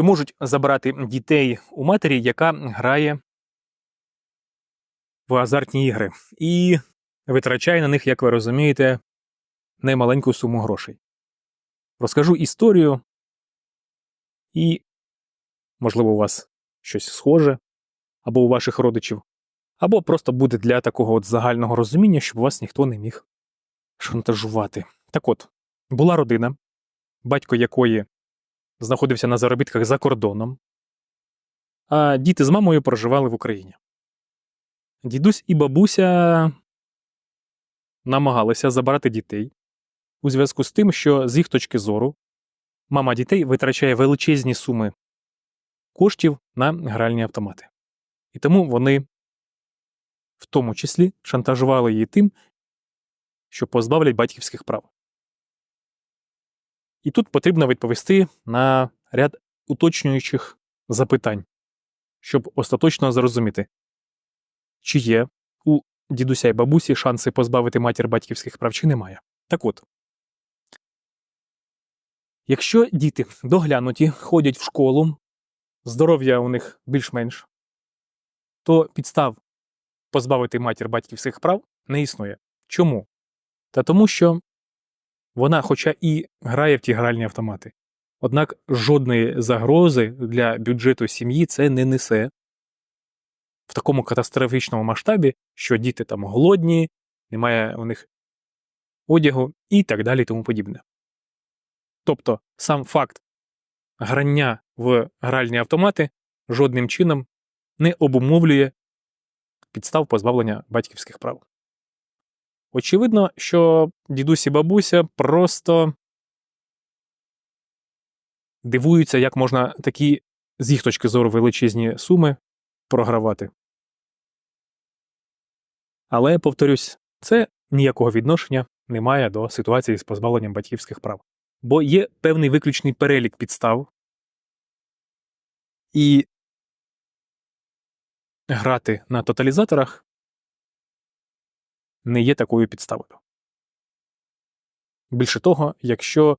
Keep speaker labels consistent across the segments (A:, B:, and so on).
A: Чи можуть забрати дітей у матері, яка грає в азартні ігри і витрачає на них, як ви розумієте, немаленьку суму грошей? Розкажу історію, і, можливо, у вас щось схоже, або у ваших родичів, або просто буде для такого от загального розуміння, щоб вас ніхто не міг шантажувати. Так от, була родина, батько якої знаходився на заробітках за кордоном, а діти з мамою проживали в Україні. Дідусь і бабуся намагалися забрати дітей у зв'язку з тим, що з їх точки зору мама дітей витрачає величезні суми коштів на гральні автомати. І тому вони в тому числі шантажували її тим, що позбавлять батьківських прав. І тут потрібно відповісти на ряд уточнюючих запитань, щоб остаточно зрозуміти, чи є у дідуся і бабусі шанси позбавити матір батьківських прав, чи немає. Так от, якщо діти доглянуті, ходять в школу, здоров'я у них більш-менш, то підстав позбавити матір батьківських прав не існує. Чому? Та тому, що вона, хоча і грає в ті гральні автомати, однак жодної загрози для бюджету сім'ї це не несе в такому катастрофічному масштабі, що діти там голодні, немає у них одягу і так далі, тому подібне. Тобто сам факт грання в гральні автомати жодним чином не обумовлює підстав позбавлення батьківських прав. Очевидно, що дідусь і бабуся просто дивуються, як можна такі, з їх точки зору, величезні суми програвати. Але, повторюсь, це ніякого відношення не має до ситуації з позбавленням батьківських прав. Бо є певний виключний перелік підстав, і грати на тоталізаторах не є такою підставою. Більше того, якщо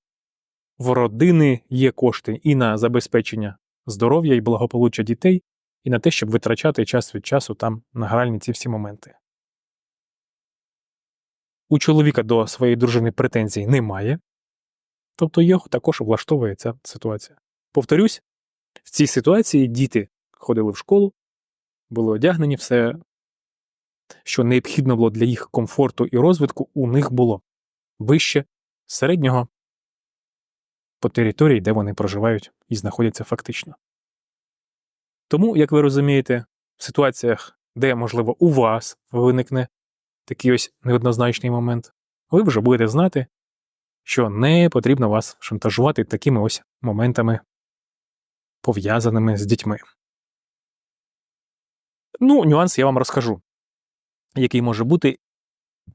A: в родини є кошти і на забезпечення здоров'я і благополуччя дітей, і на те, щоб витрачати час від часу там на гральні ці всі моменти. У чоловіка до своєї дружини претензій немає, тобто його також влаштовує ця ситуація. Повторюсь, в цій ситуації діти ходили в школу, були одягнені, все, що необхідно було для їх комфорту і розвитку, у них було вище середнього по території, де вони проживають і знаходяться фактично. Тому, як ви розумієте, в ситуаціях, де, можливо, у вас виникне такий ось неоднозначний момент, ви вже будете знати, що не потрібно вас шантажувати такими ось моментами, пов'язаними з дітьми. Ну, нюанс я вам розкажу, який може бути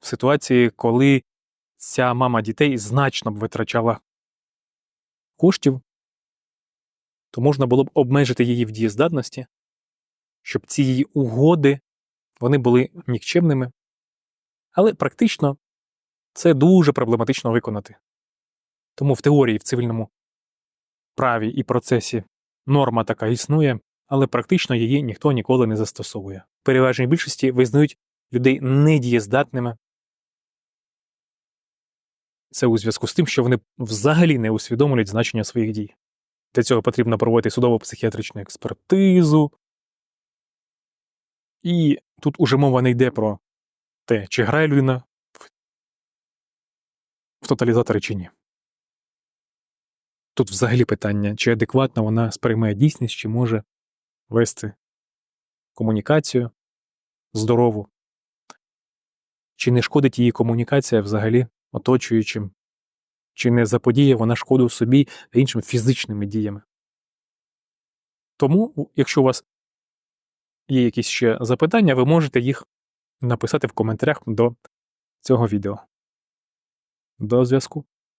A: в ситуації, коли ця мама дітей значно б витрачала коштів, то можна було б обмежити її в дієздатності, щоб ці її угоди вони були нікчемними, але практично це дуже проблематично виконати. Тому в теорії в цивільному праві і процесі норма така існує, але практично її ніхто ніколи не застосовує. В переважній більшості визнають людей недієздатними. Це у зв'язку з тим, що вони взагалі не усвідомлюють значення своїх дій. Для цього потрібно проводити судово-психіатричну експертизу. І тут уже мова не йде про те, чи грає людина в тоталізатори чи ні. Тут взагалі питання, чи адекватно вона сприймає дійсність, чи може вести комунікацію здорову, чи не шкодить її комунікація взагалі оточуючим, чи не заподіє вона шкоду собі та іншим фізичними діями. Тому, якщо у вас є якісь ще запитання, ви можете їх написати в коментарях до цього відео. До зв'язку.